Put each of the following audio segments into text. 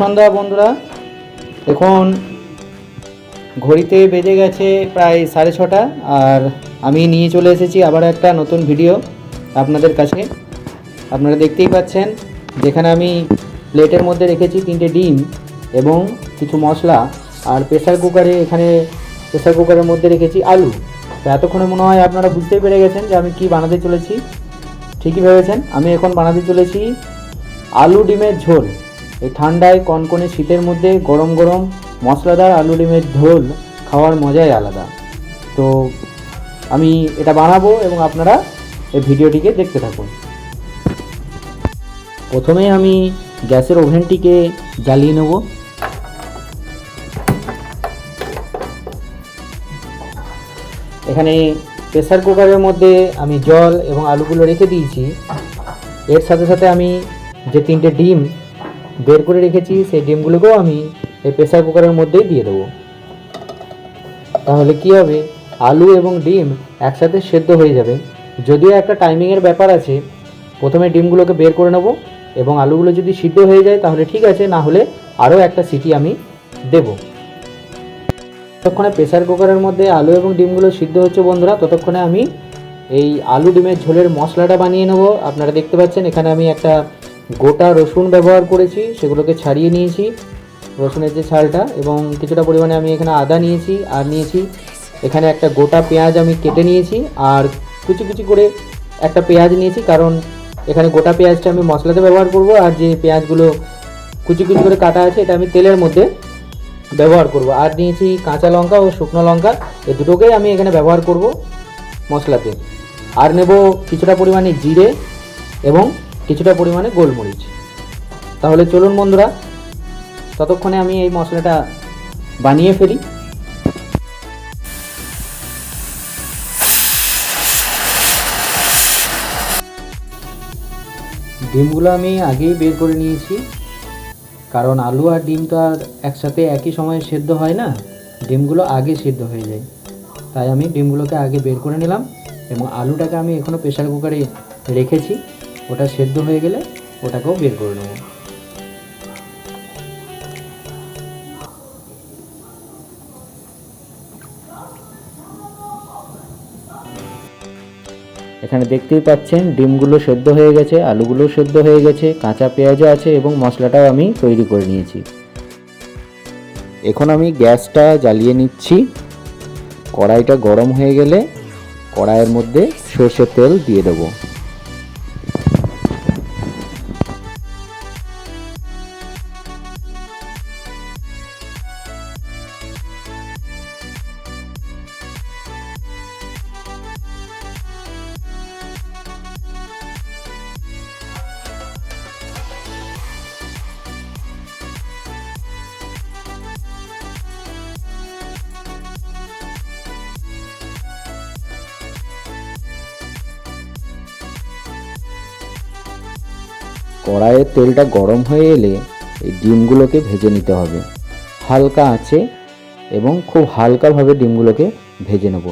সন্ধ্যা, বন্ধুরা। এখন ঘড়িতে বেজে গেছে প্রায় সাড়ে ছটা, আর আমি নিয়ে চলে এসেছি আবার একটা নতুন ভিডিও আপনাদের কাছে। আপনারা দেখতেই পাচ্ছেন, যেখানে আমি প্লেটের মধ্যে রেখেছি তিনটে ডিম এবং কিছু মশলা, আর প্রেশার কুকারে এখানে, প্রেসার কুকারের মধ্যে রেখেছি আলু। তো এতক্ষণে মনে হয় আপনারা বুঝতেই পেরে গেছেন যে আমি কি বানাতে চলেছি। ঠিকই ভেবেছেন, আমি এখন বানাতে চলেছি আলু ডিমের ঝোল। এই ঠান্ডায় কনকনে শীতের মধ্যে গরম গরম মশলাদার আলু ডিমের ঝোল খাওয়ার মজাই আলাদা। তো আমি এটা বানাবো এবং আপনারা এই ভিডিওটিকে দেখতে থাকুন। প্রথমে আমি গ্যাসের ওভেনটিকে জ্বালিয়ে নেব। এখানে প্রেসার কুকারের মধ্যে আমি জল এবং আলুগুলো রেখে দিয়েছি। এর সাথে সাথে আমি যে তিনটে ডিম বের করে রেখেছি, সেই ডিমগুলোকেও আমি এই প্রেসার কুকারের মধ্যেই দিয়ে দেবো। তাহলে কি হবে? আলু এবং ডিম একসাথে সেদ্ধ হয়ে যাবে। যদিও একটা টাইমিংয়ের ব্যাপার আছে, প্রথমে ডিমগুলোকে বের করে নেব এবং আলুগুলো যদি সিদ্ধ হয়ে যায় তাহলে ঠিক আছে, না হলে আরও একটা সিটি আমি দেবো। ততক্ষণে প্রেসার কুকারের মধ্যে আলু এবং ডিমগুলো সিদ্ধ হচ্ছে বন্ধুরা, ততক্ষণে আমি এই আলু ডিমের ঝোলের মশলাটা বানিয়ে নেব। আপনারা দেখতে পাচ্ছেন, এখানে আমি একটা গোটা রসুন ব্যবহার করেছি, সেগুলোকে ছাড়িয়ে নিয়েছি, রসুনের যে ছালটা, এবং কিছুটা পরিমাণে আমি এখানে আদা নিয়েছি, আর নিয়েছি এখানে একটা গোটা পেঁয়াজ আমি কেটে নিয়েছি, আর কুচি কুচি করে একটা পেঁয়াজ নিয়েছি, কারণ এখানে গোটা পেঁয়াজটা আমি মশলাতে ব্যবহার করব, আর যে পেঁয়াজগুলো কুচি কুচি করে কাটা আছে, এটা আমি তেলের মধ্যে ব্যবহার করব। আর নিয়েছি কাঁচা লঙ্কা ও শুকনো লঙ্কা এই দুটোকেই আমি এখানে ব্যবহার করব মশলাতে। আর নেব কিছুটা পরিমাণে জিরে এবং কিছুটা পরিমাণে গোলমরিচ। তাহলে চলুন বন্ধুরা, ততক্ষণে আমি এই মশলাটা বানিয়ে ফেলি। ডিমগুলো আমি আগেই বের করে নিয়েছি, কারণ আলু আর ডিম তো আর একসাথে একই সময়ে সেদ্ধ হয় না, ডিমগুলো আগে সেদ্ধ হয়ে যায়। তাই আমি ডিমগুলোকে আগে বের করে নিলাম এবং আলুটাকে আমি এখনও প্রেশার কুকারে রেখেছি। ওটা সেদ্ধ হয়ে গেলে ওটাকেও বের করে নেব। এখানে দেখতেই পাচ্ছেন, ডিমগুলো সেদ্ধ হয়ে গেছে, আলুগুলো সেদ্ধ হয়ে গেছে, কাঁচা পেঁয়াজও আছে এবং মশলাটাও আমি তৈরি করে নিয়েছি। এখন আমি গ্যাসটা জ্বালিয়ে নিচ্ছি। কড়াইটা গরম হয়ে গেলে কড়াইয়ের মধ্যে সর্ষের তেল দিয়ে দেবো। কড়াইয়ের তেলটা গরম হয়ে এলে এই ডিমগুলোকে ভেজে নিতে হবে। হালকা আছে এবং খুব হালকাভাবে ডিমগুলোকে ভেজে নেব।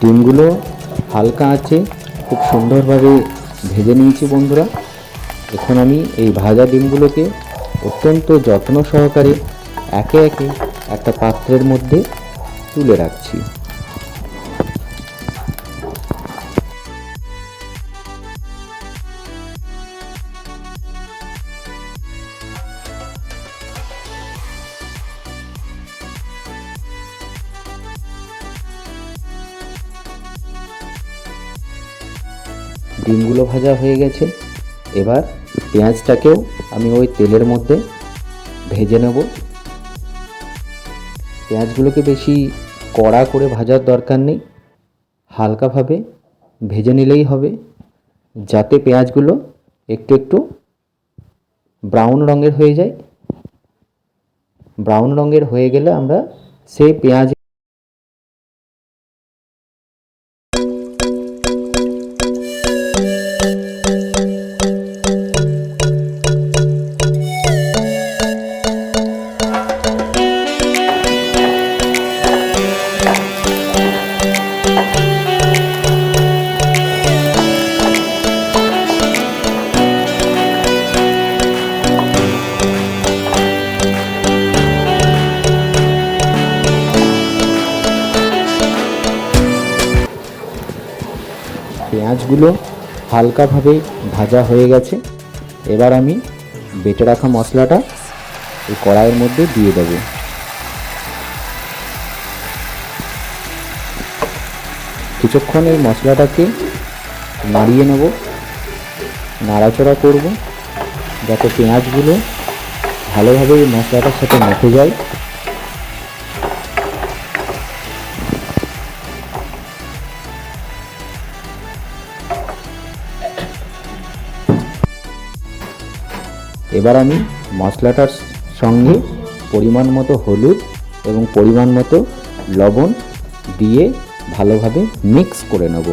ডিমগুলো হালকা আছে, খুব সুন্দরভাবে ভেজে নিয়েছি বন্ধুরা। এখন আমি এই ভাজা ডিমগুলোকে অত্যন্ত যত্ন সহকারে একে একে একটা পাত্রের মধ্যে তুলে রাখছি। ডিমগুলো ভাজা হয়ে গেছে। এবার পেঁয়াজটাকেও আমি ওই তেলের মধ্যে ভেজে নেব। পেঁয়াজগুলোকে বেশি কড়া করে ভাজার দরকার নেই। হালকাভাবে ভেজে নিলেই হবে। যাতে পেঁয়াজগুলো একটু একটু ব্রাউন রঙের হয়ে যায়। ব্রাউন রঙের হয়ে গেলে আমরা সেই পেঁয়াজ পেঁয়াজগুলো হালকাভাবে ভাজা হয়ে গেছে। এবার আমি বেটে রাখা মশলাটা এই কড়াইয়ের মধ্যে দিয়ে দেবো। কিছুক্ষণ এই মশলাটাকে নাড়িয়ে নেব, নাড়াচড়া করব, যাতে পেঁয়াজগুলো ভালোভাবে মশলাটার সাথে মেখে যায়। এবার আমি মশলাটার সঙ্গে পরিমাণ মতো হলুদ এবং পরিমাণ মতো লবণ দিয়ে ভালোভাবে মিক্স করে নেব।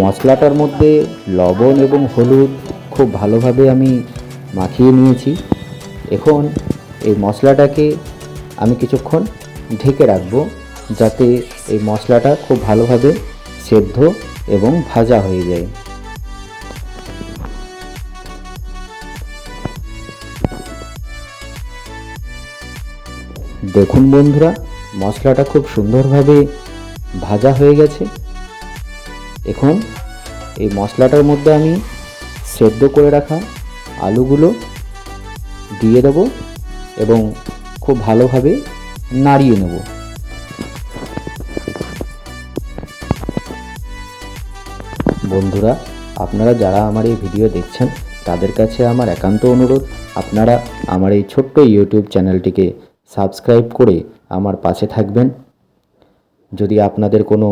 মশলাটার মধ্যে লবণ এবং হলুদ খুব ভালোভাবে আমি মাখিয়ে নিয়েছি। এখন এই মশলাটাকে আমি কিছুক্ষণ ঢেকে রাখব যাতে এই মশলাটা খুব ভালোভাবে সেদ্ধ এবং ভাজা হয়ে যায়। দেখুন বন্ধুরা, মশলাটা খুব সুন্দরভাবে ভাজা হয়ে গেছে। এখন এই মশলাটার মধ্যে আমি সেদ্ধ করে রাখা আলুগুলো দিয়ে দেব এবং খুব ভালোভাবে নাড়িয়ে নেব। বন্ধুরা, আপনারা যারা আমার এই ভিডিও দেখছেন, তাদের কাছে আমার একান্ত অনুরোধ, আপনারা আমার এই ছোট্ট ইউটিউব চ্যানেলটিকে সাবস্ক্রাইব করে আমার পাশে থাকবেন। যদি আপনাদের কোনো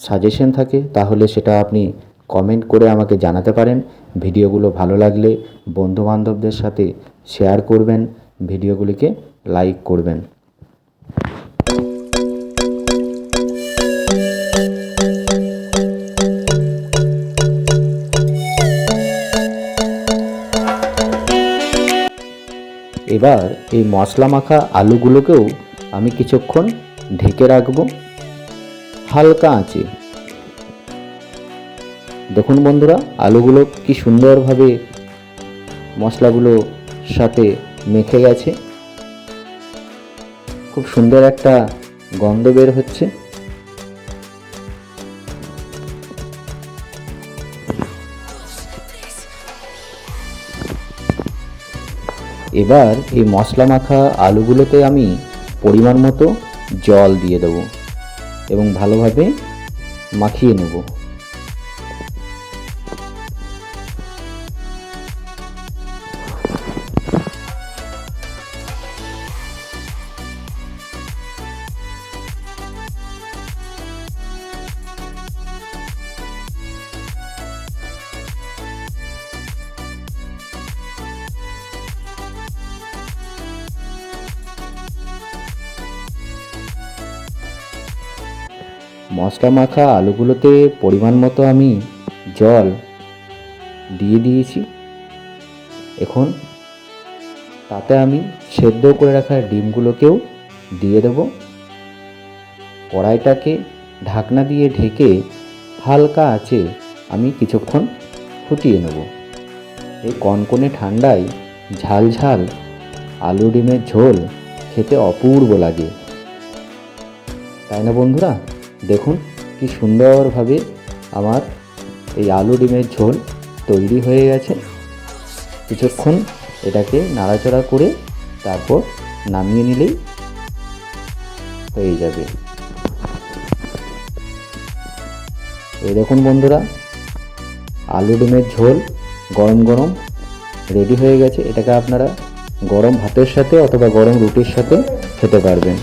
সাজেশন থাকে, তাহলে সেটা আপনি কমেন্ট করে আমাকে জানাতে পারেন। ভিডিওগুলো ভালো লাগলে বন্ধুবান্ধবদের সাথে শেয়ার করবেন, ভিডিওগুলিকে লাইক করবেন। এবার এই মশলা মাখা আলুগুলোকেও আমি কিছুক্ষণ ঢেকে রাখব। হালকা আঁচে। দেখুন বন্ধুরা, আলুগুলো কি সুন্দরভাবে মশলাগুলো সাথে মেখে গেছে। খুব সুন্দর একটা গন্ধ বের হচ্ছে। এবার এই মশলা মাখা আলুগুলোতে আমি পরিমাণ মতো জল দিয়ে দেবো এবং ভালোভাবে মাখিয়ে নেব। মশলা মাখা আলুগুলোতে পরিমাণ মতো আমি জল দিয়ে দিয়েছি। এখন তাতে আমি সেদ্ধ করে রাখা ডিমগুলোকেও দিয়ে দেব। কড়াইটাকে ঢাকনা দিয়ে ঢেকে হালকা আছে আমি কিছুক্ষণ ফুটিয়ে নেব। এই কনকনে ঠান্ডায় ঝাল ঝাল আলু ডিমের ঝোল খেতে অপূর্ব লাগে। তাই না বন্ধুরা? দেখুন কি সুন্দরভাবে আমার এই আলু ডিমের ঝোল তৈরি হয়ে গেছে। কিছুক্ষণ এটাকে নাড়াচড়া করে তারপর নামিয়ে নিলেই হয়ে যাবে। এই দেখুন বন্ধুরা, আলু ডিমের ঝোল গরম গরম রেডি হয়ে গেছে। এটাকে আপনারা গরম ভাতের সাথে অথবা গরম রুটির সাথে খেতে পারবেন।